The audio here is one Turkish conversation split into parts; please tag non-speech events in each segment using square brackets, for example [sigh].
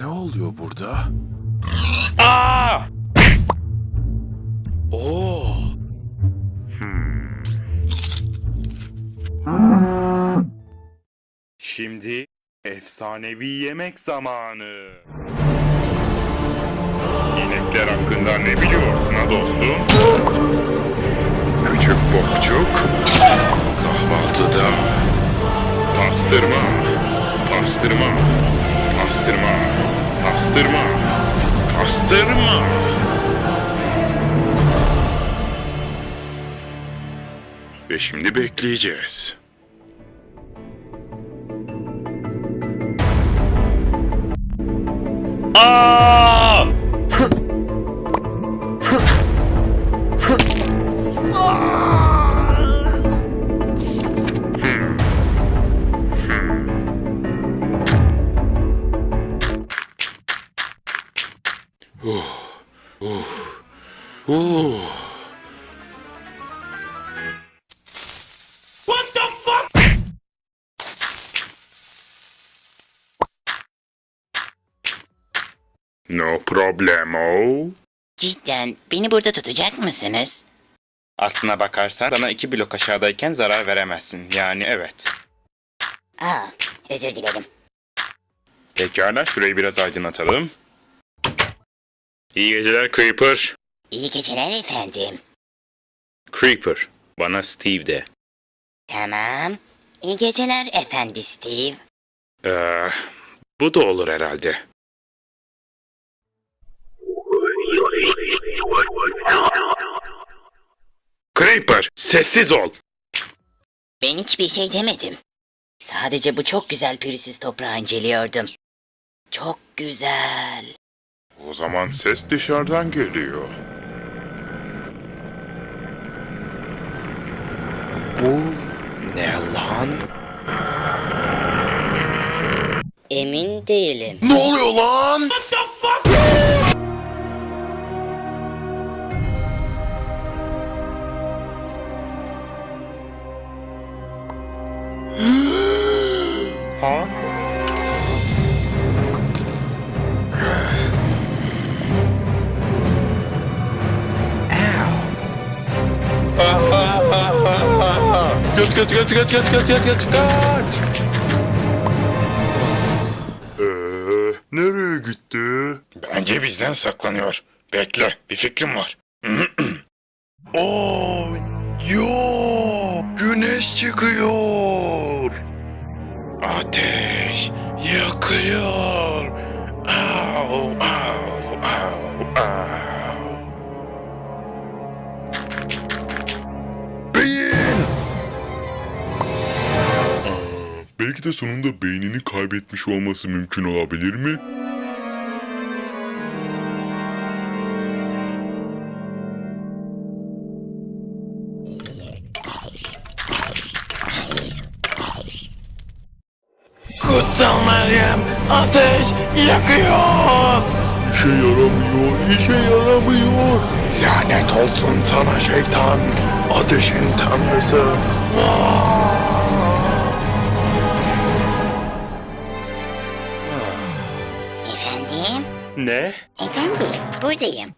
Ne oluyor burada? Aa! Oo. Şimdi efsanevi yemek zamanı. İnekler hakkında ne biliyorsun ha dostum? Küçük bokçuk. Kahvaltıda. Pastırma, pastırma, pastırma, pastırma, pastırma. Ve şimdi bekleyeceğiz. Aa! Oo. No problemo. Cidden beni burada tutacak mısınız? Aslına bakarsan sana iki blok aşağıdayken zarar veremezsin. Yani evet. Aa, özür dilerim. Pekala şurayı biraz aydınlatalım. İyi geceler Creeper. İyi geceler efendim. Creeper. Bana Steve de. Tamam. İyi geceler efendi Steve. Ee, bu da olur herhalde. Creeper, sessiz ol. Ben hiçbir şey demedim. Sadece bu çok güzel pürüzsüz toprağı inceliyordum. Çok güzel. O zaman ses dışarıdan geliyor. Bu ne lan? Emin değilim. Ne oluyor lan? [gasps] Ha? Kaç kaç kaç kaç kaç kaç kaç kaç kaç. Ee, nereye gitti? Bence bizden saklanıyor. Bekle, bir fikrim var. [clears throat] Oo, yo, güneş çıkıyor. Ateş yakıyor. Au, au, au, Belki de sonunda beynini kaybetmiş olması mümkün olabilir mi? Kutsal Meryem, ateş yakıyor. İşe yaramıyor, işe yaramıyor. Lanet olsun sana şeytan, ateşin tanrısı. Efendim? Ne? Efendim, buradayım.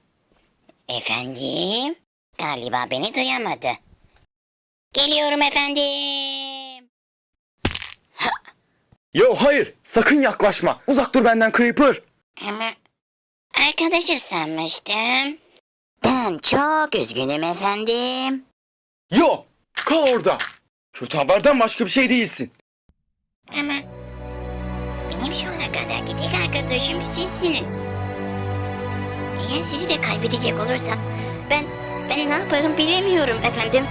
Efendim? Galiba beni duyamadı. Geliyorum efendim. Yo hayır, sakın yaklaşma. Uzak dur benden Creeper. Ama arkadaşız sanmıştım. Ben çok üzgünüm efendim. Yo, kal orada. Kötü haberden başka bir şey değilsin. Ama benim şu ana kadarki tek arkadaşım sizsiniz. Eğer sizi de kaybedecek olursam ben ben ne yaparım bilemiyorum efendim.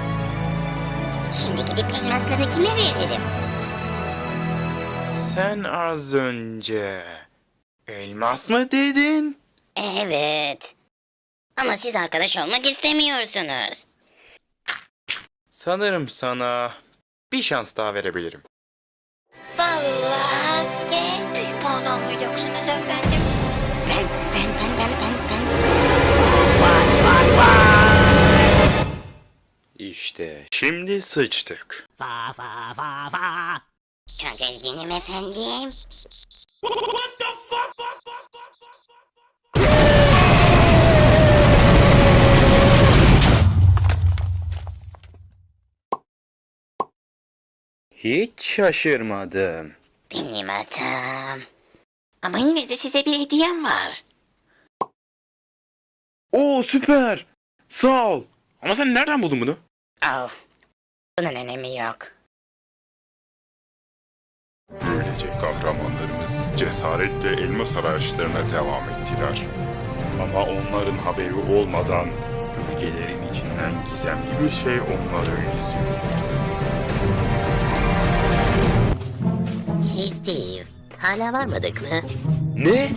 Şimdi gidip elmasları kime veririm? Sen az önce elmas mı dedin? Evet. Ama siz arkadaş olmak istemiyorsunuz. Sanırım sana bir şans daha verebilirim. Vallahi bana dalmayacaksınız efendim. Ben, ben, ben, ben, ben, ben. Vay, vay, vay. İşte şimdi sıçtık. Va, va, va, va. Çok üzgünüm efendim. What the fuck? Hiç şaşırmadım. Benim hatam. Ama yine de size bir hediyem var. Oo süper. Sağ ol. Ama sen nereden buldun bunu? Al. Bunun önemi yok. Böylece kahramanlarımız cesaretle elmas arayışlarına devam ettiler. Ama onların haberi olmadan bölgelerin içinden gizemli bir şey onları izliyordu. Hey Steve. Hala varmadık mı? Ne?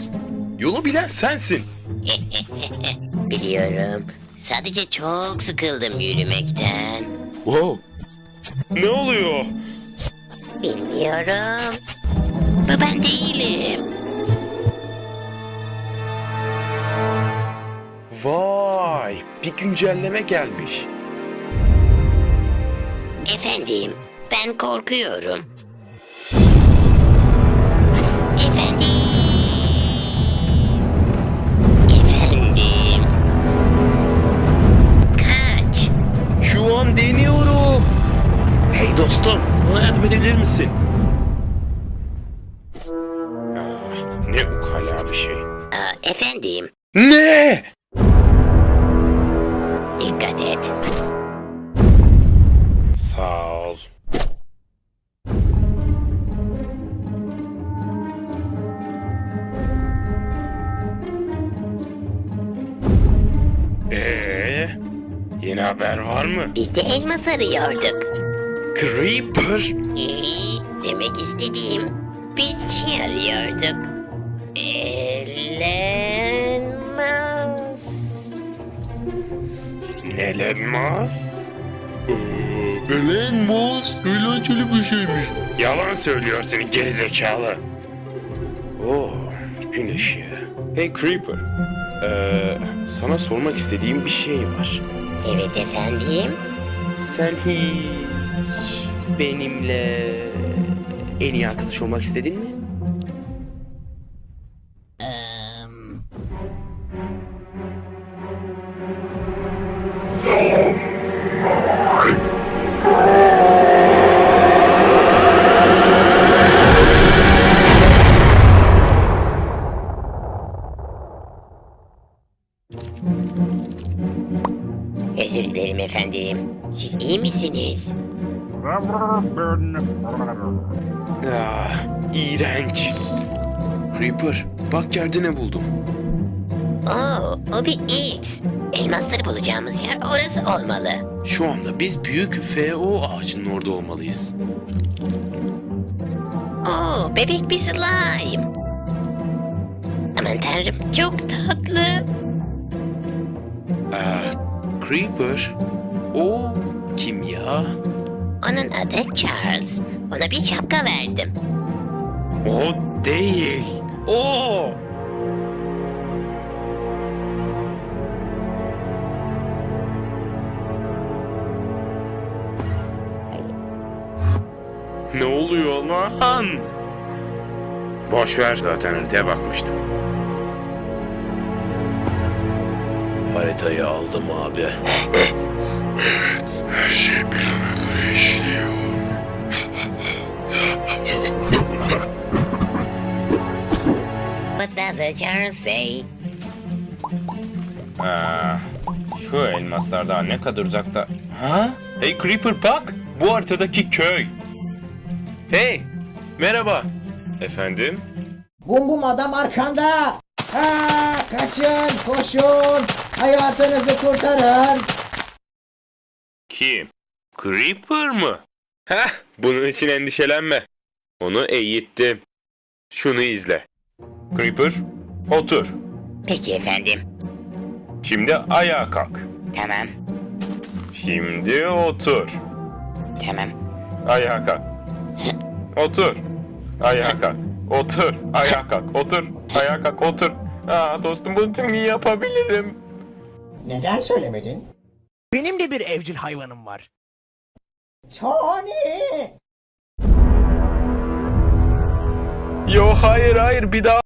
Yolu bilen sensin. [laughs] Biliyorum. Sadece çok sıkıldım yürümekten. Wow. Ne oluyor? Bilmiyorum. Bu ben değilim. Vay, bir güncelleme gelmiş. Efendim, ben korkuyorum. Ne? dikkat et. Sağ ol. Ee, yeni haber var mı? Biz de elmas arıyorduk. Creeper. İyi, demek istediğim biz şey arıyorduk. Elmas. Nelenmaz? Elmas eğlenceli bir şeymiş. Yalan söylüyor seni gerizekalı. Oo, gün ışığı. Hey Creeper. Ee, sana sormak istediğim bir şey var. Evet efendim. Sen hiç benimle en iyi arkadaş olmak istedin mi? Özür dilerim efendim. Siz iyi misiniz? Ah, iğrenç. Creeper, bak yerde ne buldum. Oo, o bir X. Elmasları bulacağımız yer orası olmalı. Şu anda biz büyük FO ağacının orada olmalıyız. Oo, bebek bir slime. Aman tanrım çok tatlı. Ah, Creeper, o kim ya? Onun adı Charles. Ona bir şapka verdim. O değil. O. Ne oluyor lan? Boş ver zaten haritaya bakmıştım. Haritayı aldım abi. Her şey planına işliyor. What does the Charles say? Ha, şu elmaslar daha ne kadar uzakta? Ha? Hey Creeper bak! Bu haritadaki köy. Hey, merhaba. Efendim? Bum bum adam arkanda. Ha, kaçın, koşun. Hayatınızı kurtarın. Kim? Creeper mı? Heh, bunun için endişelenme. Onu eğittim. Şunu izle. Creeper, otur. Peki efendim. Şimdi ayağa kalk. Tamam, Şimdi otur. tamam. Ayağa kalk. Otur. Ayağa kalk. Otur. Ayağa kalk. Otur. Ayağa kalk. Otur. Aa dostum bunu tüm iyi yapabilirim. Neden söylemedin? Benim de bir evcil hayvanım var. Tony! Yo hayır hayır bir daha